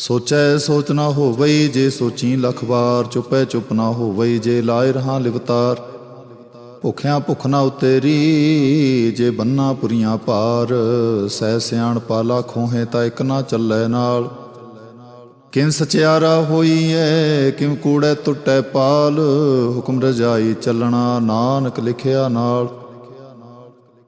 ਸੋਚੈ ਸੋਚ ਨਾ ਹੋਵਈ ਜੇ ਸੋਚੀ ਲਖ ਵਾਰ, ਚੁਪੈ ਚੁਪ ਨਾ ਹੋਵਈ ਜੇ ਲਾਇ ਰਹਾ ਲਿਵਤਾਰ। ਭੁਖਿਆਂ ਭੁਖ ਨਾ ਉਤੇਰੀ ਜੇ ਬੰਨਾ ਪੁਰੀਆਂ ਪਾਰ। ਸਹਿ ਸਿਆਣ ਪਾਲਾ ਖੋਹੇ ਤਾਂ ਇਕ ਨਾ ਚੱਲੈ ਨਾਲ। ਕਿਨ ਸਚਿਆਰਾ ਹੋਈ ਐ ਕਿਮ ਕੂੜੈ ਟੁੱਟੈ ਪਾਲ। ਹੁਕਮ ਰਜਾਈ ਚੱਲਣਾ ਨਾਨਕ ਲਿਖਿਆ ਨਾਲ।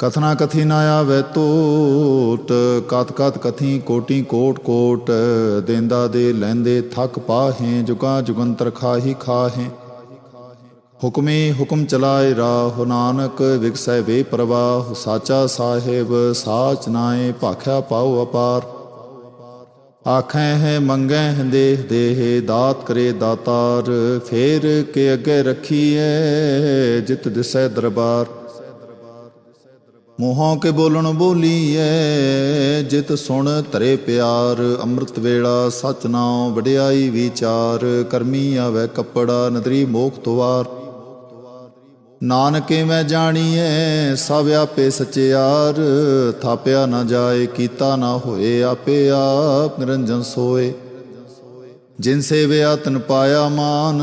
ਕਥਨਾ ਕਥੀ ਨਾ ਆਵੇ ਟੋਟ ਕਤ ਕਤ ਕਥੀ ਕੋਟੀ ਕੋਟ ਕੋਟ, ਦੇਂਦਾ ਦੇ ਲੈਂਦੇ ਥਕ ਪਾਹੇ, ਜੁਗਾ ਜੁਗੰਤਰ ਖਾਹੀ ਖਾਹੇ। ਹੁਕਮੇ ਹੁਕਮ ਚਲਾਏ ਰਾਹ, ਨਾਨਕ ਵਿਗਸੈ ਵੇ ਪ੍ਰਵਾਹ, ਸਾਚਾ ਸਾਹਿਬ ਸਾਚ ਨਾਏ, ਭਾਖਿਆ ਪਾਉ ਅਪਾਰ। ਆਖੈ ਹੈ, ਮੰਗੈ ਹੈ ਦੇਹ ਦੇਹ, ਦਾਤ ਕਰੇ ਦਾਤਾਰ, ਫੇਰ ਕੇ ਅੱਗੇ ਰੱਖੀਐ, ਜਿਤ ਦਿਸੈ ਦਰਬਾਰ। ਮੋਹਾਂ ਕੇ ਬੋਲਣ ਬੋਲੀਐ, ਜਿਤ ਸੁਣ ਧਰੇ ਪਿਆਰ, ਅੰਮ੍ਰਿਤ ਵੇਲਾ ਸਚ ਨਾਉ ਵਡਿਆਈ ਵਿਚਾਰ, ਕਰਮੀ ਆਵੇ ਕੱਪੜਾ, ਨਦਰੀ ਮੋਖ ਤੁਵਾਰ। ਨਾਨਕੇ ਮੈਂ ਜਾਣੀਐ, ਸਭ ਆਪੇ ਸਚਿਆਰ ਥਾਪਿਆ ਨਾ ਜਾਏ, ਕੀਤਾ ਨਾ ਹੋਏ ਆਪੇ ਆਪ ਨਿਰੰਜਨ ਸੋਏ। ਜਿਨ ਸੇਵਿਆ ਤਨ ਪਾਇਆ ਮਾਨ,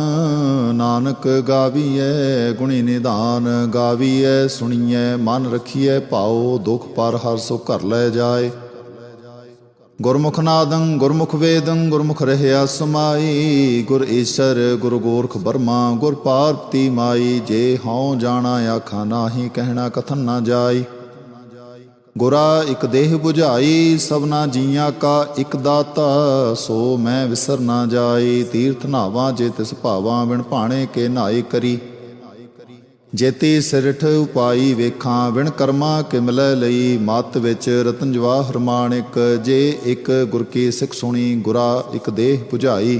ਨਾਨਕ ਗਾਵੀਐ ਗੁਣੀ ਨਿਧਾਨ, ਗਾਵੀਐ ਸੁਣੀਐ ਮਨ ਰਖੀਐ ਭਾਉ, ਦੁਖ ਪਰ ਹਰ ਸੋ ਘਰ ਲੈ ਜਾਏ। ਗੁਰਮੁਖ ਨਾਦੰ, ਗੁਰਮੁਖ ਵੇਦੰ, ਗੁਰਮੁਖ ਰਹਿਆ ਸਮਾਈ, ਗੁਰ ਈਸ਼ਰ, ਗੁਰ ਗੋਰਖ ਬਰਮਾ, ਗੁਰ ਪਾਰਤੀ ਮਾਈ, ਜੇ ਹਉ ਜਾਣਾ, ਆਖਾਂ ਨਾਹੀ, ਕਹਿਣਾ ਕਥਨ ਨਾ ਜਾਈ। ਗੁਰਾ ਇਕ ਦੇਹ 부ਝਾਈ ਸਭਨਾ ਜੀਆਂ ਕਾ ਇਕ ਦਾਤਾ, ਸੋ ਮੈਂ ਵਿਸਰ ਨਾ ਜਾਈ, ਤੀਰਥ ਨਾਵਾਂ ਜੇ ਤਿਸ ਭਾਵਾਂ ਬਿਨ ਭਾਣੇ ਕੇ ਨਾਈ ਕਰੀ। ਜੇਤੀ ਸਿਰਠ ਉਪਾਈ ਵੇਖਾਂ, ਵਿਣ ਕਰਮਾ ਕਿ ਲਈ, ਮਤ ਵਿੱਚ ਰਤਨ ਜਵਾਹਰ ਮਾਣਿਕ ਜੇ ਇਕ ਗੁਰ ਕੀ ਸਿੱਖ ਸੁਣੀ, ਗੁਰਾ ਇੱਕ ਦੇਹ 부ਝਾਈ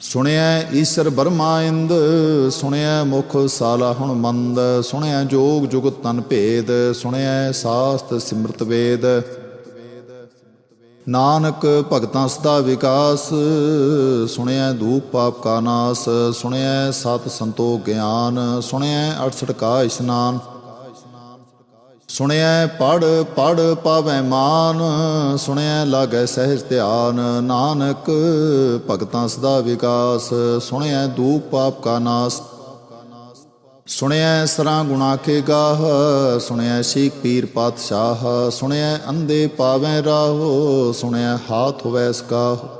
ਸੁਣਿਆ ਈਸ਼ਰ ਬਰਮਾਇੰਦ ਸੁਣਿਆ ਸੁਣਿਐ ਮੁਖ ਸਾਲਾ ਹੁਣ ਮੰਦ ਸੁਣਿਆ ਜੋਗ ਜੁਗਤ ਤਨ ਭੇਦ ਸੁਣਿਆ ਸਾਸਤ ਸਿਮਰਤ ਵੇਦ। ਨਾਨਕ ਭਗਤਾਂ ਸਦਾ ਵਿਕਾਸ ਸੁਣਿਆ ਧੂਪ ਪਾਪ ਕਾ ਨਾਸ, ਸੁਣਿਐ ਸਤ ਸੰਤੋਖ ਗਿਆਨ ਸੁਣਿਆ 68 ਕਾ ਇਸ਼ਨਾਨ। ਸੁਣਿਐ ਪੜ ਪੜ ਪਾਵੈ ਮਾਨ, ਸੁਣਿਐ ਲਾਗੈ ਸਹਿਜ ਧਿਆਨ, ਨਾਨਕ ਭਗਤਾਂ ਸਦਾ ਵਿਕਾਸ, ਸੁਣਿਐ ਦੂਪ ਪਾਪ ਕਾ ਨਾਸ। ਸੁਣਿਐ ਸਰਾਂ ਗੁਣਾ ਕੇ ਗਾਹ, ਸੁਣਿਐ ਸ਼ੀਖ ਪੀਰ ਪਾਤਸ਼ਾਹ, ਸੁਣਿਐ ਅੰਦੇ ਪਾਵੈ ਰਾਹੋ, ਸੁਣਿਐ ਹਾਥ ਹੋਵੈ ਸਕਾਹ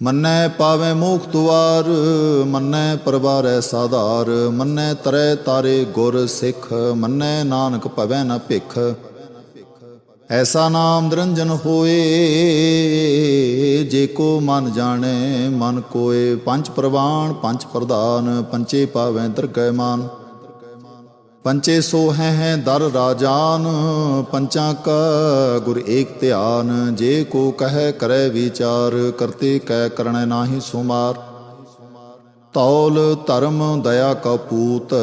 ਮੰਨੈ ਪਾਵੇ ਮੋਖ ਦੁਆਰ, ਮੰਨੈ ਪਰਵਾਰੈ ਸਾਧਾਰ, ਮੰਨੈ ਤਰੈ ਤਾਰੇ ਗੁਰ ਸਿੱਖ, ਮੰਨੈ ਨਾਨਕ ਭਵੈ ਨ ਭਿਖ। ਐਸਾ ਨਾਮ ਨਿਰੰਜਨ ਹੋਏ, ਜੇ ਕੋ ਮਨ ਜਾਣੈ, ਮਨ ਕੋਏ। ਪੰਜ ਪ੍ਰਵਾਨ ਪੰਜ ਪ੍ਰਧਾਨ ਪੰਚੇ ਪਾਵੈ ਦਰਗਹਿ ਮਾਨ। ਪੰਚੇ ਸੋ ਹੈ ਹੈ ਦਰ ਰਾਜਾਨ, ਪੰਚਾਂ ਕ ਗੁਰ ਏਕ ਧਿਆਨ, ਜੇ ਕੋ ਕਹੈ ਕਰੈ ਵਿਚਾਰ, ਕਰਤੇ ਕੈ ਕਰਣੈ ਨਾਹੀ ਸੁਮਾਰ। ਤੌਲ ਧਰਮ ਦਇਆ ਕਪੂਤ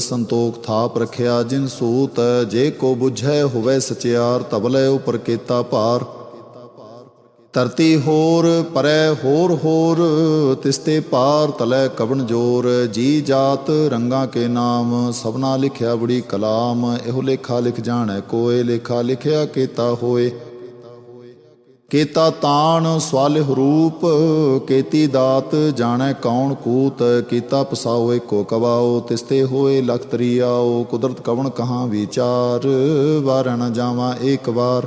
ਸੰਤੋਖ ਥਾਪ ਰਖਿਆ ਜਿਨ ਸੂਤ, ਜੇ ਕੋ ਬੁਝੈ ਹੋਵੇ ਸਚਿਆਰ ਤਬਲੇ ਉਪਰ ਕੀਤਾ ਭਾਰ। ਧਰਤੀ ਹੋਰ, ਪਰੈ ਹੋਰ ਹੋਰ, ਤਿਸਤੇ ਪਾਰ ਤਲੈ ਕਵਣ ਜੋਰ, ਜੀ ਜਾਤ ਰੰਗਾਂ ਕੇ ਨਾਮ, ਸਭਨਾ ਲਿਖਿਆ ਬੜੀ ਕਲਾਮ, ਇਹੋ ਲੇਖਾ ਲਿਖ ਜਾਣੈ ਕੋਏ, ਲੇਖਾ ਲਿਖਿਆ ਕੀਤਾ ਹੋਏ। ਕੇਤਾ ਤਾਣ ਸਵਾਲਿਹ ਰੂਪ, ਕੇਤੀ ਦਾਤ ਜਾਣੈ ਕੌਣ ਕੂਤ, ਕੀਤਾ ਪਸਾਓ ਕੋ ਕਵਾਓ, ਤਿਸਤੇ ਹੋਏ ਲਖ ਤਰੀਆਓ ਕੁਦਰਤ ਕਵਣ ਕਹਾਂ ਵਿਚਾਰ, ਵਾਰ ਨ ਜਾਵਾਂ ਏਕ ਵਾਰ।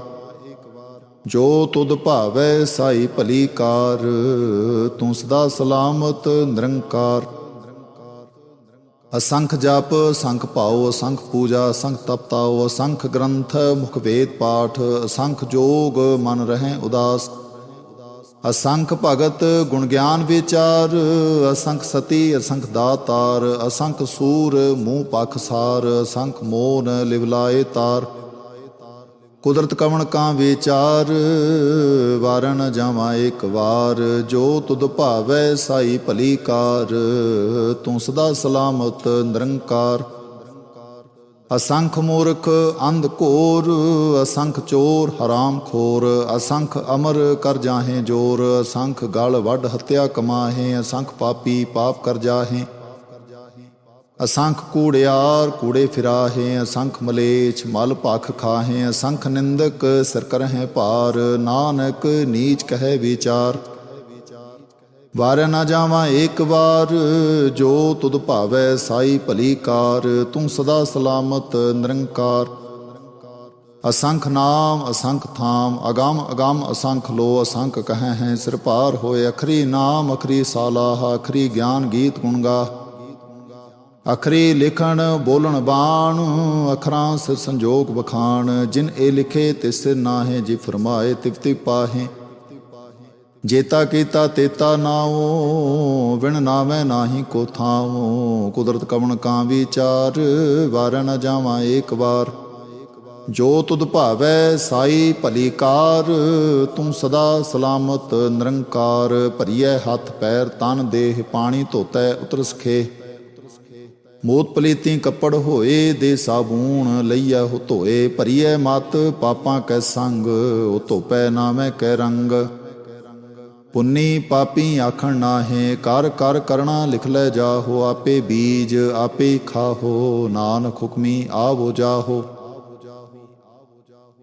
ਜੋ ਤੁਧ ਭਾਵੈ ਸਾਈ ਭਲੀ ਕਾਰ, ਤੂੰ ਸਦਾ ਸਲਾਮਤ ਨਿਰੰਕਾਰ। ਅਸੰਖ ਜਪ ਸੰਖ ਭਾਉ, ਅਸੰਖ ਪੂਜਾ, ਅਸੰਖ ਤਪਤਾਉ ਅਸੰਖ ਗ੍ਰੰਥ, ਮੁਖ ਵੇਦ ਪਾਠ, ਅਸੰਖ ਜੋਗ, ਮਨ ਰਹਿ ਉਦਾਸ। ਅਸੰਖ ਭਗਤ, ਗੁਣ ਗਿਆਨ ਵਿਚਾਰ, ਅਸੰਖ ਸਤੀ, ਅਸੰਖ ਦਾਤਾਰ, ਅਸੰਖ ਸੂਰ, ਮੂੰਹ ਪਖ ਸਾਰ, ਅਸੰਖ ਮੋਨ ਲਿਵਲਾਏ ਤਾਰ। ਕੁਦਰਤ ਕਵਣ ਕਾ ਵਿਚਾਰ ਵਾਰਨ ਜਾਵਾਂ ਇੱਕ ਵਾਰ, ਜੋ ਤੁਧ ਭਾਵੈ ਸਾਈ ਭਲੀ ਕਾਰ, ਤੂੰ ਸਦਾ ਸਲਾਮਤ ਨਿਰੰਕਾਰ। ਅਸੰਖ ਮੂਰਖ ਅੰਧ ਘੋਰ, ਅਸੰਖ ਚੋਰ ਹਰਾਮ ਖੋਰ, ਅਸੰਖ ਅਮਰ ਕਰ ਜਾਹੇ ਜੋਰ, ਅਸੰਖ ਗਲ ਵੱਢ ਹੱਤਿਆ ਕਮਾਹੇ, ਅਸੰਖ ਪਾਪੀ ਪਾਪ ਕਰ ਜਾਹੇ। ਅਸੰਖ ਕੂੜਿਆਰ ਕੂੜੇ ਫਿਰਾਹੇ, ਅਸੰਖ ਮਲੇਛ ਮਲ ਭਖ ਖਾਹੇ, ਅਸੰਖ ਨਿੰਦਕ ਸਿਰ ਕਰਹਿ ਭਾਰ, ਨਾਨਕ ਨੀਚ ਕਹੈ ਵਿਚਾਰ। ਵਾਰ ਨਾ ਜਾਵਾਂ ਏਕ ਵਾਰ, ਜੋ ਤੁਧ ਭਾਵੈ ਸਾਈ ਭਲੀ ਕਾਰ, ਤੂੰ ਸਦਾ ਸਲਾਮਤ ਨਿਰੰਕਾਰ। ਅਸੰਖ ਨਾਮ, ਅਸੰਖ ਥਾਮ, ਅਗੰਮ ਅਗੰਮ ਅਸੰਖ ਲੋ, ਅਸੰਖ ਕਹੈ ਹੈ ਸਿਰ ਭਾਰ ਹੋਏ, ਅਖਰੀ ਨਾਮ, ਅਖਰੀ ਸਾਲਾਹ, ਅਖਰੀ ਗਿਆਨ ਗੀਤ ਗੁਣ ਗਾ ਅਖਰੀ ਲਿਖਣ ਬੋਲਣ ਬਾਣ, ਅਖਰਾਂ ਸਿਰ ਸੰਜੋਗ ਬਖਾਣ ਜਿਨ ਇਹ ਲਿਖੇ ਤਿਸ ਸਿਰ ਨਾਹੇ ਜੀ ਫਰਮਾਏ ਤਿਵਤੀ ਪਾਹੇ। ਜੇਤਾ ਕੀਤਾ ਤੇਤਾ ਨਾਉ, ਵਿਣ ਨਾਵੇਂ ਨਾਹੀ ਕੋ ਥਾਉ। ਕੁਦਰਤ ਕਵਣ ਕਾਂ ਵਿਚਾਰ, ਵਾਰ ਨ ਜਾਵਾਂ ਏਕ ਵਾਰ। ਜੋ ਤੁਧ ਭਾਵੈ ਸਾਈ ਭਲੀ ਕਾਰ, ਤੂੰ ਸਦਾ ਸਲਾਮਤ ਨਿਰੰਕਾਰ। ਭਰੀਐ ਹੱਥ ਪੈਰ ਤਨ ਦੇਹ, ਪਾਣੀ ਧੋਤੈ ਉਤਰ ਸਖੇ ਮੋਤ ਪਲੀਤੀ ਕੱਪੜ ਹੋਏ ਦੇ ਸਾਬੂਣ ਲਈਐ ਹੋ ਧੋਏ, ਭਰੀਐ ਮਤ ਪਾਪਾਂ ਕੈ ਸੰਗ, ਉਹ ਧੋਪੈ ਨਾਮੈ ਕੈ ਰੰਗ। ਪੁੰਨੀ ਪਾਪੀ ਆਖਣ ਨਾਹੇ, ਕਰ ਕਰ ਕਰਣਾ ਲਿਖ ਲੈ ਜਾਹੋ, ਆਪੇ ਬੀਜ ਆਪੇ ਖਾਹੋ, ਨਾਨਕ ਹੁਕਮੀ ਆਵੋ ਜਾਹੋ।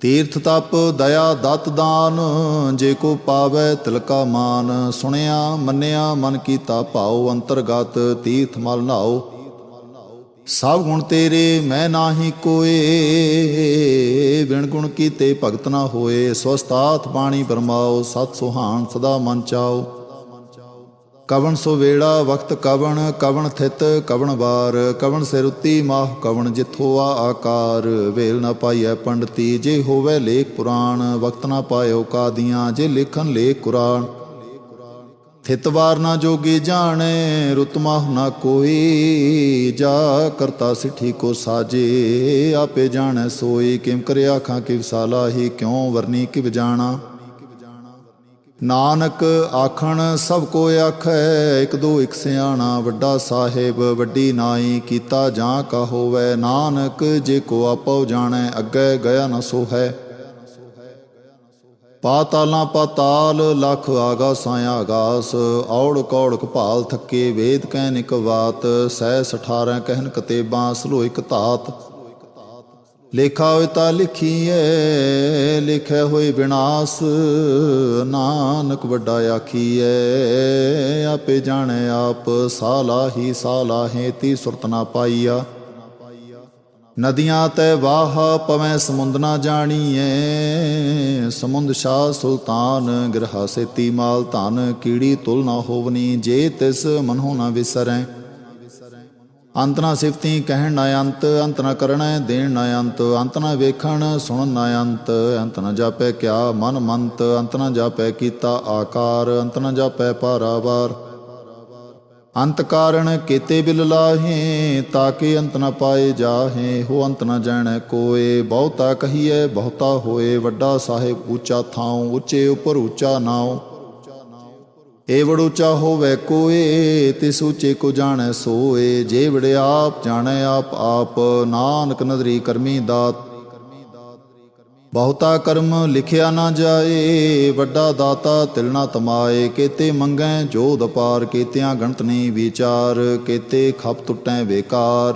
ਤੀਰਥ ਤਪ, ਦਇਆ ਦਤ ਦਾਨ, ਜੇ ਕੋ ਪਾਵੈ ਤਿਲਕਾ ਮਾਨ। ਸੁਣਿਆ ਮੰਨਿਆ ਮਨ ਕੀਤਾ ਭਾਉ, ਅੰਤਰਗਤ ਤੀਰਥ ਮਲ ਨਾਓ ਸਭ ਗੁਣ ਤੇਰੇ, ਮੈਂ ਨਾਹੀ ਕੋਏ। ਵਿਣ ਗੁਣ ਕੀਤੇ ਭਗਤ ਨਾ ਹੋਏ। ਸਵਸਤਾਤ ਬਾਣੀ ਬਰਮਾਓ, ਸਤ ਸੁਹਾਣ ਸਦਾ ਮਨ ਚਾਓ। ਕਵਣ ਸੋ ਵੇੜਾ, ਵਕਤ ਕਵਣ ਕਵਣ ਥਿਤ ਕਵਣ ਵਾਰ। ਕਵਣ ਸਿਰ ਉਤੀ ਮਾਹ, ਕਵਣ ਜਿਥੋ ਆ ਆਕਾਰ। ਵੇਲ ਨਾ ਪਾਈਐ ਪੰਡਤੀ, ਜੇ ਹੋਵੇ ਲੇਖ ਪੁਰਾਣ। ਵਕਤ ਨਾ ਪਾਇਓ ਕਾਦੀਆਂ, ਜੇ ਲਿਖਨ ਲੇਖ ਕੁਰਾਨ। ਥਿਤਵਾਰ ਨਾ ਜੋਗੀ ਜਾਣੇ, ਰੁਤਮਾ ਨਾ ਕੋਈ। ਜਾ ਕਰਤਾ ਸਿੱਠੀ ਕੋ ਸਾਜੇ, ਆਪੇ ਜਾਣੈ ਸੋਈ ਕਿਮ ਕਰਿਆ ਆਖਾਂ ਕਿ ਵਿਸਾਲਾ ਹੀ, ਕਿਉ ਵਰਨੀ, ਕਿਵ ਜਾਣਾ। ਨਾਨਕ ਆਖਣ, ਸਭ ਕੋ ਆਖੈ, ਇਕ ਦੋ ਇਕ ਸਿਆਣਾ, ਵੱਡਾ ਸਾਹਿਬ, ਵੱਡੀ ਨਾਈ, ਕੀਤਾ ਜਾਂ ਕਾ ਹੋਵੇ। ਨਾਨਕ ਜੇ ਕੋ ਆਪੋ ਜਾਣੈ, ਅੱਗੇ ਗਿਆ ਨਾ ਸੋ ਹੈ ਪਾਤਾਲਾਂ ਪਾਤਾਲ, ਲਖ ਆਗਾਸਾਂ ਆਗਾਸ, ਔੜ ਕੌੜ ਕਪਾਲ ਥੱਕੇ ਵੇਦ ਕਹਿ ਇਕ ਬਾਤ ਸਹਿ 18 ਕਹਿਨ ਕਤੇਬਾਂ, ਸਲੋ ਇਕ ਧਾਤ। ਲੇਖਾ ਹੋਇ ਤਾਂ ਲਿਖੀਐ, ਲਿਖੇ ਹੋਏ ਵਿਨਾਸ਼, ਨਾਨਕ ਵੱਡਾ ਆਖੀਐ, ਆਪੇ ਜਾਣੇ ਆਪ ਸਾਲਾ ਹੀ ਸਾਲਾ ਤੀ ਸੁਰਤ ਨਾ ਪਾਈਆ। ਨਦੀਆਂ ਤੈ ਵਾਹ ਪਵੈ ਸਮੁੰਦ ਨਾ ਜਾਣੀਐ। ਸਮੁੰਦ ਸ਼ਾਹ ਸੁਲਤਾਨ ਗ੍ਰਹਾ ਸੇਤੀ ਮਾਲ ਧਨ, ਕੀੜੀ ਤੁਲ ਨਾ ਹੋਵਨੀ, ਜੇ ਤਿਸ ਮਨਹੁ ਨਾ ਵਿਸਰੈ। ਅੰਤ ਨਾ ਸਿਫਤੀ ਕਹਿਣ ਨਾ ਅੰਤ ਅੰਤ ਨਾ ਕਰਣੈ ਦੇਣ ਨਾ ਅੰਤ ਅੰਤ ਨਾ ਵੇਖਣ ਸੁਣ ਨਾ ਅੰਤ। ਅੰਤ ਨਾ ਜਾਪੈ ਕਿਆ ਮਨ ਮੰਤ, ਅੰਤ ਨਾ ਜਾਪੈ ਕੀਤਾ ਆਕਾਰ, ਅੰਤ ਨਾ ਜਾਪੈ ਪਾਰਾਵਾਰ। ਅੰਤ ਕਾਰਣ ਕੀਤੇ ਬਿਲ ਲਾਹੇ, ਤਾਕੇ ਅੰਤ ਨਾ ਪਾਏ ਜਾਹੇ, ਹੋ ਅੰਤ ਨਾ ਜਾਣੈ ਕੋਏ। ਬਹੁਤਾ ਕਹੀਐ, ਬਹੁਤਾ ਹੋਏ, ਵੱਡਾ ਸਾਹਿਬ ਉੱਚਾ ਥਾਉ, ਉੱਚੇ ਉਪਰ ਉੱਚਾ ਨਾਉ। ਏ ਵਡ ਉੱਚਾ ਹੋਵੇ ਕੋਏ, ਤਿਸ ਉੱਚੇ ਕੋ ਜਾਣੈ ਸੋਏ। ਜੇ ਵਡ ਆਪ, ਜਾਣੈ ਆਪ ਆਪ। ਨਾਨਕ ਨਦਰੀ ਕਰਮੀ ਦਾਤ ਬਹੁਤਾ ਕਰਮ ਲਿਖਿਆ ਨਾ ਜਾਏ, ਵੱਡਾ ਦਾਤਾ ਤਿਲਣਾ ਤਮਾਏ। ਕੀਤੇ ਮੰਗੈ ਜੋਧ ਪਾਰ ਕੀਤਿਆਂ ਗਣਤ ਨਹੀਂ ਵਿਚਾਰ। ਕੀਤੇ ਖਪ ਟੁੱਟੈ ਬੇਕਾਰ।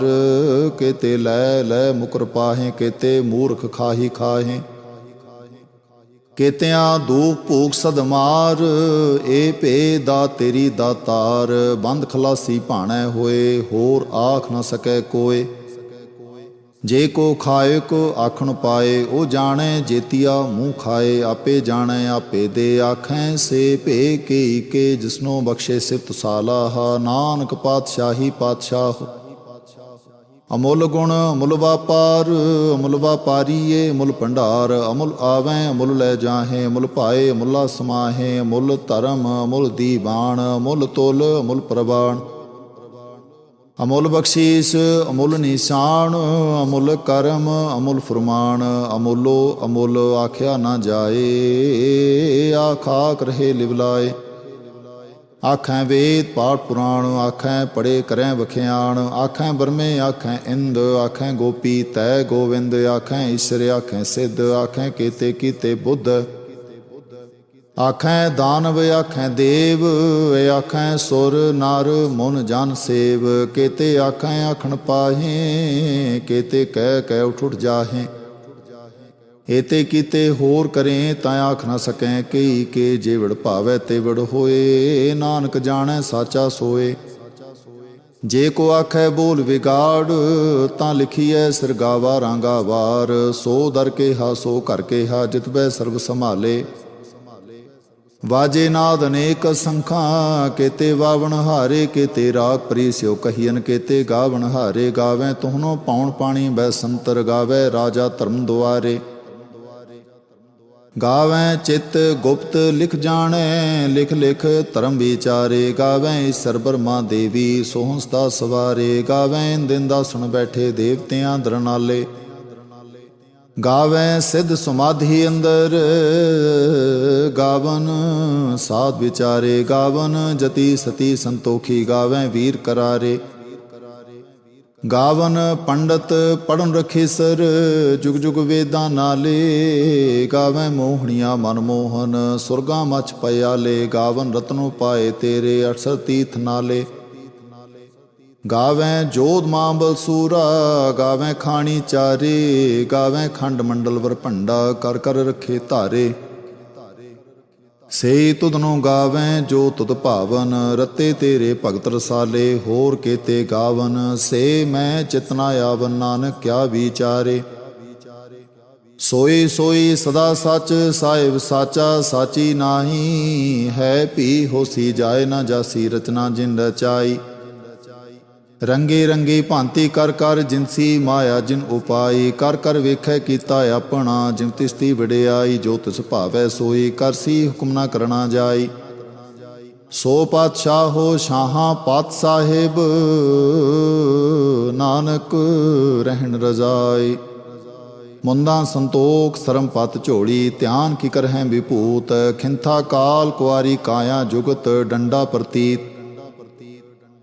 ਕੀਤੇ ਲੈ ਲੈ ਮੁਕਰ ਪਾਹੇ, ਕੀਤੇ ਮੂਰਖ ਖਾਹੀ ਖਾਹੇ। ਕੇਤਿਆਂ ਦੂਖ ਭੂਖ ਸਦਮਾਰ ਏ ਭੇ ਦਾ ਤੇਰੀ ਦਾਤਾਰ। ਬੰਦ ਖਲਾਸੀ ਭਾਣੈ ਹੋਏ, ਹੋਰ ਆਖ ਨਾ ਸਕੈ ਕੋਏ। ਜੇ ਕੋ ਖਾਏ ਕੋ ਆਖਣ ਪਾਏ, ਉਹ ਜਾਣੈ ਜੇਤੀਆ, ਮੂੰਹ ਖਾਏ, ਆਪੇ ਜਾਣੈ, ਆਪੇ ਦੇ ਆਖੈ, ਸੇ ਭੇ ਕੇ ਕੇ, ਜਿਸਨੋ ਬਖਸ਼ੇ ਸਿਫਤ ਸਾਲਾਹ, ਨਾਨਕ ਪਾਤਸ਼ਾਹੀ ਪਾਤਸ਼ਾਹ। ਅਮੁੱਲ ਗੁਣ ਅਮੁੱਲ ਵਾਪਾਰ, ਅਮੁੱਲ ਵਾਪਾਰੀਏ ਮੁੱਲ ਭੰਡਾਰ, ਅਮੁੱਲ ਆਵੈ, ਅਮੁੱਲ ਲੈ ਜਾਹੇ, ਅਮੁੱਲ ਪਾਏ ਅਮੁੱਲਾ ਸਮਾਹੇ, ਅਮੁੱਲ ਧਰਮ, ਅਮੁੱਲ ਦੀਵਾਨ, ਅਮੁੱਲ ਤੁਲ, ਅਮੁੱਲ ਪ੍ਰਵਾਨ। ਅਮੁੱਲ ਬਖਸ਼ੀਸ, ਅਮੁੱਲ ਨਿਸ਼ਾਨ, ਅਮੁੱਲ ਕਰਮ, ਅਮੁੱਲ ਫਰਮਾਨ, ਅਮੁੱਲੋ ਅਮੁੱਲ ਆਖਿਆ ਨਾ ਜਾਏ ਆਖਾਕ ਰਹੇ ਲਿਵਲਾਏ ਆਖੈ ਵੇਦ, ਪਾਠ ਪੁਰਾਣ, ਆਖੈ ਪੜੇ ਕਰੈ ਵਖਿਆਣ, ਆਖੈ ਬਰਮੇ ਆਖੈ ਇੰਦ, ਆਖੈ ਗੋਪੀ ਤੈ ਗੋਵਿੰਦ, ਆਖੈ ਈਸ਼ਰ, ਆਖੈ ਸਿੱਧ, ਆਖੈ ਕੀਤੇ ਕੀਤੇ ਬੁੱਧ। ਆਖੈ ਦਾਨਵ, ਆਖਾਂ ਦੇਵ ਆਖੈ ਸੁਰ ਨਰ ਮਨ ਜਨ ਸੇਵ। ਕੀਤੇ ਆਖੈ ਆਖਣ ਪਾਹੇ, ਕੀਤੇ ਕਹਿ ਕਹਿ ਉਠ ਉਠ ਜਾਹੇ। ਏਤੇ ਕੀਤੇ ਹੋਰ ਕਰੇ, ਤਾਂ ਆਖ ਨਾ ਸਕੈ ਕਈ ਕੇ ਜੇਵੜ ਭਾਵੈ ਤੇਵੜ ਹੋਏ। ਨਾਨਕ ਜਾਣੈ ਸਾਚਾ ਸੋਏ। ਜੇ ਕੋ ਆਖੈ ਬੋਲ ਵਿਗਾੜ, ਤਾਂ ਲਿਖੀਐ ਸਰਗਾਵਾ ਰਾਂਗਾ ਵਾਰ। ਸੋ ਦਰ ਕੇ ਹਾ, ਸੋ ਕਰਕੇ ਹਾ ਜਿਤਬੈ ਸਰਬ ਸੰਭਾਲੇ। ਵਾਜੇ ਨਾਦ ਅਨੇਕ ਸੰਖਾਂ, ਕੇਤੇ ਵਾਵਣ ਹਾਰੇ, ਕੇਤੇ ਰਾਗ ਪ੍ਰੀ ਪ੍ਰੀਸਿਓ ਕਹੀਨ ਕੇਤੇ ਗਾਵਣ ਹਾਰੇ, ਗਾਵੇਂ ਤੁਹਨੋ ਪਾਉਣ ਪਾਣੀ, ਬੈ ਸੰਤਰ ਗਾਵੇ ਰਾਜਾ ਧਰਮ ਦੁਆਰੇ। ਗਾਵੇਂ ਚਿਤ ਗੁਪਤ ਲਿਖ ਜਾਣੈ, ਲਿਖ ਲਿਖ ਧਰਮ ਵਿਚਾਰੇ। ਗਾਵੇਂ ਈਸ਼ਰ ਬਰਮਾ ਦੇਵੀ ਸੋਹੰਸਤਾ ਸਵਾਰੇ। ਗਾਵੇਂ ਦਿਨ ਦਾਸਣ ਬੈਠੇ ਦੇਵਤਿਆਂ ਦਰਨਾਲੇ। ਗਾਵੇਂ ਸਿੱਧ ਸਮਾਧੀ ਅੰਦਰ। ਗਾਵਨ ਸਾਧ ਵਿਚਾਰੇ, ਗਾਵਨ ਜਤੀ ਸਤੀ ਸੰਤੋਖੀ, ਗਾਵੇਂ ਵੀਰ ਕਰਾਰੇ। ਗਾਵਨ ਪੰਡਤ ਪੜਨ ਰਖੇ ਸਰ, ਜੁਗ ਜੁਗ ਵੇਦਾਂ ਨਾਲੇ। ਗਾਵੇਂ ਮੋਹਣੀਆਂ ਮਨ ਮੋਹਨ, ਸੁਰਗਾ ਮਚ ਪਿਆਲੇ। ਗਾਵਨ ਰਤਨੋ ਪਾਏ ਤੇਰੇ, ਅਠਸਰ ਤੀਰਥ ਨਾਲੇ। ਗਾਵੇਂ ਜੋਧ ਮਾਂ ਬਲਸੂਰਾ ਗਾਵੇਂ ਖਾਣੀ ਚਾਰੇ, ਗਾਵੇਂ ਖੰਡ ਮੰਡਲ ਵਰ ਭੰਡਾ, ਕਰ ਕਰ ਰੱਖੇ ਧਾਰੇ। ਸੇ ਤੁਧਨੋਂ ਗਾਵੇਂ ਜੋ ਤੁਧ ਭਾਵਨ, ਰਤੇ ਤੇਰੇ ਭਗਤ ਰਸਾਲੇ, ਹੋਰ ਕੀਤੇ ਗਾਵਨ। ਸੇ ਮੈਂ ਚਿਤਨਾ ਆਵਨ, ਨਾਨਕ ਕਿਆ ਵਿਚਾਰੇ। ਸੋਈ ਸੋਈ ਸਦਾ ਸੱਚ, ਸਾਹਿਬ ਸਾਚਾ, ਸਾਚੀ ਨਾਹੀ। ਹੈ ਭੀ ਹੋਸੀ ਜਾਏ ਨਾ ਜਾਸੀ ਰਚਨਾ ਜਿਨ ਰਚਾਈ ਰੰਗੇ ਰੰਗੇ ਭਾਂਤੀ ਕਰ ਕਰ ਜਿਨਸੀ ਮਾਇਆ ਜਿਨ ਉਪਾਈ, ਕਰ ਕਰ ਵੇਖੈ ਕੀਤਾ ਆਪਣਾ ਜਿਨ ਤਿਸਤੀ ਵਡਿਆਈ ਜੋ ਤਿਸ ਭਾਵੈ ਸੋਈ ਕਰਸੀ ਹੁਕਮ ਨਾ ਕਰਨਾ ਜਾਈ। ਸੋ ਪਾਤਸ਼ਾਹੋ ਸ਼ਾਹਾਂ ਪਾਤ ਸਾਹਿਬ, ਨਾਨਕ ਰਹਿਣ ਰਜ਼ਾਈ। ਮੁੰਦਾ ਸੰਤੋਖ ਸਰਮ ਪਤ ਝੋਲੀ, ਧਿਆਨ ਕੀ ਕਰ ਹੈ ਵਿਭੂਤ, ਖਿੰਥਾ ਕਾਲ ਕੁਆਰੀ ਕਾਇਆ ਜੁਗਤ ਡੰਡਾ ਪ੍ਰਤੀਤ।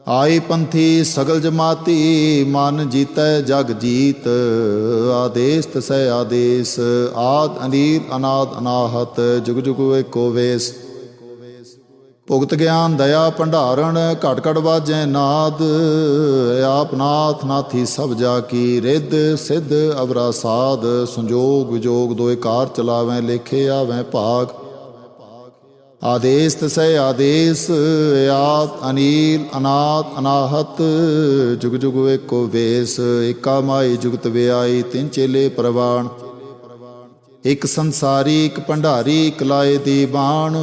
ਆਈ ਪੰਥੀ ਸਗਲ ਜਮਾਤੀ, ਮਨ ਜੀਤੈ ਜਗ ਜੀਤ। ਆਦੇਸ ਤਸੈ ਆਦੇਸ, ਆਦ ਅਨੀਲ ਅਨਾਦ ਅਨਾਹਤ, ਜੁਗ ਜੁਗ ਏਕੋ ਵੇਸ। ਭੁਗਤ ਗਿਆਨ ਦਇਆ ਭੰਡਾਰਣ, ਘਟ ਘਟ ਵਾਜੈ ਨਾਦ। ਆਪ ਨਾਥ ਨਾਥੀ ਸਭ ਜਾ ਕੀ ਰਿੱਧ, ਸਿੱਧ ਅਵਰਾ ਸਾਧ। ਸੰਜੋਗ ਵਿਜੋਗ ਦੋਇ ਕਾਰ ਚਲਾਵੈ, ਲੇਖੇ ਆਵੈ ਭਾਗ। ਆਦੇਸ ਤਸੈ ਆਦੇਸ ਆਤ ਅਨੀਲ ਅਨਾਤ ਅਨਾਹਤ, ਜੁਗ ਜੁਗ ਏਕੋ ਵੇਸ, ਏਕਾ ਮਾਈ ਜੁਗਤ ਵਿਆਈ ਤਿੰਨ ਚੇਲੇ ਪ੍ਰਵਾਣ। ਇਕ ਸੰਸਾਰੀ, ਇਕ ਭੰਡਾਰੀ, ਇਕ ਲਾਏ ਦੀ ਬਾਣ।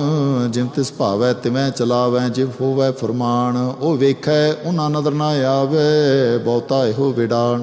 ਜਿਮ ਤਿਸ ਭਾਵੈ ਤਿਵੇਂ ਚਲਾਵੈ, ਜਿਵ ਹੋਵੈ ਫਰਮਾਨ। ਉਹ ਵੇਖੈ, ਉਹਨਾਂ ਨਦਰ ਨਾ ਆਵੇ, ਬਹੁਤਾ ਇਹੋ ਵਿਡਾਣ।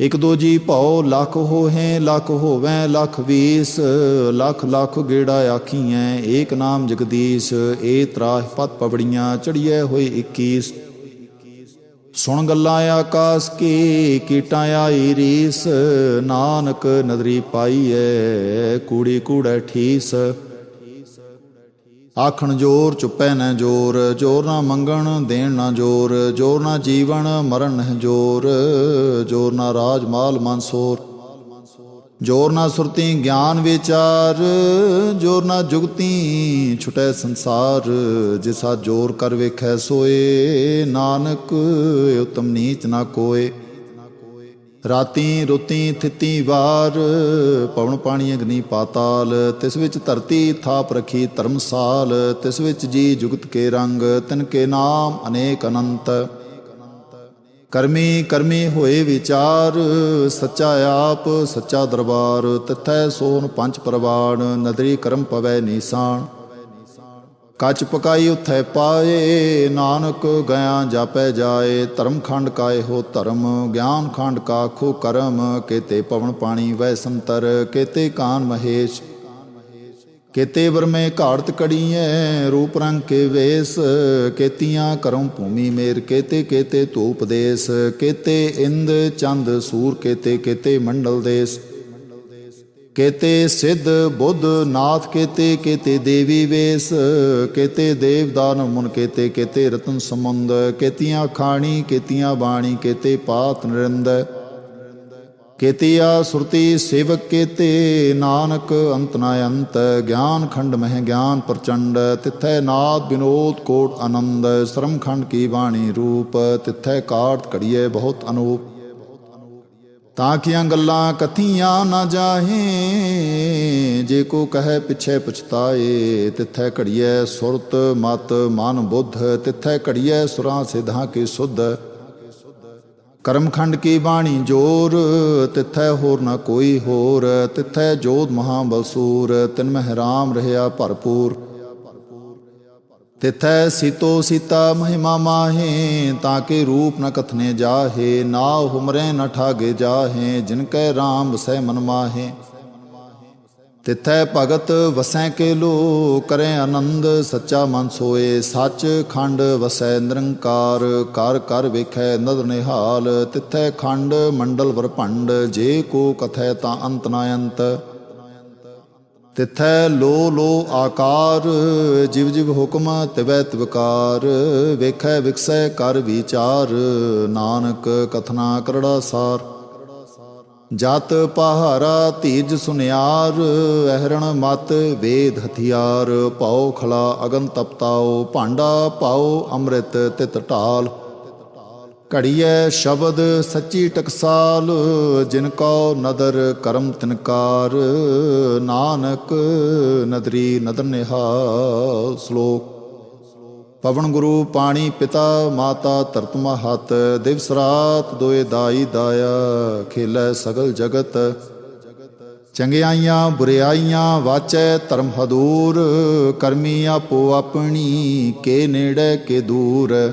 ਇਕ ਦੋ ਜੀ ਭਉ ਲੱਖ ਹੋਹੈ, ਲੱਖ ਹੋਵੈ ਲੱਖ ਵੀਸ, ਲੱਖ ਲੱਖ ਗੇੜਾ ਆਖੀਐ, ਏਕ ਨਾਮ ਜਗਦੀਸ਼, ਏ ਤਰਾਹ ਪਤ ਪਵੜੀਆਂ ਚੜੀਐ ਹੋਏ 21 ਸੁਣ ਗੱਲਾਂ ਆਕਾਸ ਕੀ, ਕੀਟਾਂ ਆਈ ਰੀਸ, ਨਾਨਕ ਨਦਰੀ ਪਾਈਐ, ਕੂੜੀ ਕੂੜੈ ਠੀਸ। ਆਖਣ ਜੋਰ ਚੁੱਪੈ ਨਾ ਜੋਰ ਜੋਰ ਨਾ ਮੰਗਣ ਦੇਣ ਨਾ ਜੋਰ ਜੋਰ ਨਾ ਜੀਵਨ ਮਰਨ ਨਹਿ ਜੋਰ ਜੋਰ ਨਾ ਰਾਜ ਮਾਲ ਮਨਸੋਰ ਜੋਰ ਨਾ ਸੁਰਤੀ ਗਿਆਨ ਵਿਚਾਰ, ਜੋਰ ਨਾ ਜੁਗਤੀ ਛੁਟੈ ਸੰਸਾਰ, ਜਿਸਾ ਜੋਰ ਕਰ ਵੇਖੈ ਸੋਏ, ਨਾਨਕ ਉਤਮ ਨੀਚ ਨਾ ਕੋਏ। ਰਾਤੀ ਰੁਤੀ ਥਿਤੀ ਵਾਰ, ਪਵਨ ਪਾਣੀ ਅਗਨੀ ਪਾਤਾਲ, ਤਿਸ ਵਿੱਚ ਧਰਤੀ ਥਾਪ ਰਖੀ ਧਰਮਸਾਲ, ਤਿਸ ਵਿੱਚ ਜੀ ਜੁਗਤ ਕੇ ਰੰਗ, ਤਿਨ ਕੇ ਨਾਮ ਅਨੇਕ ਅਨੰਤ। ਕਰਮੀ ਕਰਮੀ ਹੋਏ ਵਿਚਾਰ, ਸੱਚਾ ਆਪ, ਸੱਚਾ ਦਰਬਾਰ, ਤਿਥੈ ਸੋਨ ਪੰਜ ਪ੍ਰਵਾਨ ਨਦਰੀ ਕਰਮ ਪਵੈ ਨੀਸਾਨ ਕੱਚ ਪਕਾਈ ਉਥੈ ਪਾਏ, ਨਾਨਕ ਗਿਆ ਜਾਪੈ ਜਾਏ, ਧਰਮ ਖੰਡ ਕਾਏ ਹੋ ਧਰਮ, ਗਿਆਨ ਖੰਡ ਕਾ ਖੋ ਕਰਮ, ਕੇਤੇ ਪਵਨ ਪਾਣੀ ਵੈ ਸੰਤਰ, ਕੇਤੇ ਕਾਨ ਮਹੇਸ਼, ਕੇਤੇ ਵਰਮੇ ਘਾੜਤ ਕੜੀਐ, ਰੂਪ ਰੰਗ ਕੇ ਵੇਸ, ਕੇਤੀਆਂ ਕਰਮ ਭੂਮੀ ਮੇਰ, ਕੇਤੇ ਕੇਤੇ ਧੂਪ ਦੇਸ, ਕੇਤੇ ਇੰਦ ਚੰਦ ਸੂਰ, ਕੇਤੇ ਕੇਤੇ ਮੰਡਲ ਦੇਸ। ਕੇਤੇ ਸਿੱਧ ਬੁੱਧ ਨਾਥ, ਕੇਤੇ ਕੇਤੇ ਦੇਵੀ ਵੇਸ, ਕੇਤੇ ਦੇਵਦਾਨ ਮੁਨ, ਕੇਤੇ ਕੇਤੇ ਰਤਨ ਸਮੁੰਦ ਕੇਤੀਆਂ ਖਾਣੀ, ਕੇਤੀਆਂ ਬਾਣੀ, ਕੇਤੇ ਪਾਤ ਨਰਿੰਦ ਕੇਤੀਆ ਸੁਰਤੀ ਸੇਵਕ, ਕੇਤੇ ਨਾਨਕ ਅੰਤ ਨਾ ਅੰਤ, ਗਿਆਨ ਖੰਡ ਮਹਿ ਗਿਆਨ ਪ੍ਰਚੰਡ, ਤਿਥੈ ਨਾਦ ਬਿਨੋਦ ਕੋਟ ਆਨੰਦ, ਸ਼ਰਮ ਖੰਡ ਕੀ ਬਾਣੀ ਰੂਪ, ਤਿਥੈ ਕਾਟ ਘੜੀਏ ਬਹੁਤ ਅਨੂਪ। ਤਾਂ ਕੀਆਂ ਗੱਲਾਂ ਕਥੀਆਂ ਨਾ ਜਾਹੇ? ਜੇ ਕੋ ਕਹੈ ਪਿਛੇ ਪਛਤਾਏ, ਤਿਥੈ ਘੜੀਐ ਸੁਰਤ, ਮਤ ਮਨ ਬੁੱਧ, ਤਿਥੈ ਘੜੀਐ ਸੁਰਾਂ ਸਿਧਾਂ ਕੀ ਸੁਧ। ਕਰਮਖੰਡ ਕੀ ਬਾਣੀ ਜੋਰ, ਤਿਥੈ ਹੋਰ ਨਾ ਕੋਈ ਹੋਰ, ਤਿਥੈ ਜੋਤ ਮਹਾਬਲਸੂਰ, ਤਿਨ ਮਹਿ ਰਾਮ ਰਹਾ ਭਰਪੂਰ। ਤਿਥੈ ਸੀਤੋ ਸੀਤਾ ਮਹਿਮਾ ਮਾਹੇ, ਤਾਂ ਕੇ ਰੂਪ ਨ ਕਥਨੇ ਜਾਹੇ, ਨਾ ਹੁਮਰੇ ਨ ਠਾਗੇ ਜਾਹੇ, ਜਿਨ ਕੈ ਰਾਮ ਵਸੈ ਮਨ ਮਾਹੇ। ਤਿਥੈ ਭਗਤ ਵਸੈ ਕੇ ਲੋ ਕਰੇ ਆਨੰਦ ਸੱਚਾ ਮਨ ਸੋਏ, ਸੱਚ ਖੰਡ ਵਸੈ ਨਿਰੰਕਾਰ, ਕਰ ਕਰ ਵੇਖੈ ਨਦਰ ਨਿਹਾਲ। ਤਿਥੈ ਖੰਡ ਮੰਡਲ ਵਰਭੰਡ, ਜੇ ਕੋ ਕਥੈ ਤਾਂ ਅੰਤ ਨਾ ਅੰਤ। ਤਿਥੈ ਲੋ ਲੋ ਆਕਾਰ, ਜਿਵ ਜਿਵ ਹੁਕਮ ਤਿਵੈ ਤਵਕਾਰ ਵੇਖੈ ਵਿਕਸੈ ਕਰ ਵਿਚਾਰ, ਨਾਨਕ ਕਥਨਾ ਕਰੜਾ ਸਾਰ। ਜਤ ਪਹਾਰਾ ਧੀਜ ਸੁਨਿਆਰ, ਅਹਰਣ ਮਤ ਵੇਦ ਹਥਿਆਰ ਪਾਉ ਖਲਾ ਅਗਨ ਤਪਤਾਓ ਭਾਂਡਾ ਪਾਉ ਅੰਮ੍ਰਿਤ ਤਿਤ ਢਾਲ। ਘੜੀਐ ਸ਼ਬਦ ਸੱਚੀ ਟਕਸਾਲ, ਜਿਨ ਕੋ ਨਦਰ ਕਰਮ ਤਿਨਕਾਰ। ਨਾਨਕ ਨਦਰੀ ਨਦਰ ਨਿਹਾਲ ਸ਼ਲੋਕ। ਪਵਨ ਗੁਰੂ ਪਾਣੀ ਪਿਤਾ, ਮਾਤਾ ਧਰਤ ਮਹਤ, ਦਿਵਸ ਰਾਤ ਦੋਏ ਦਾਈ ਦਾਇਆ, ਖੇਲੇ ਸਗਲ ਜਗਤ। ਚੰਗਿਆਈਆਂ ਬੁਰਿਆਈਆਂ ਵਾਚੈ ਧਰਮ ਹਦੂਰ, ਕਰਮੀ ਆਪੋ ਆਪਣੀ, ਕੇ ਨੇੜੇ ਕੇ ਦੂਰ।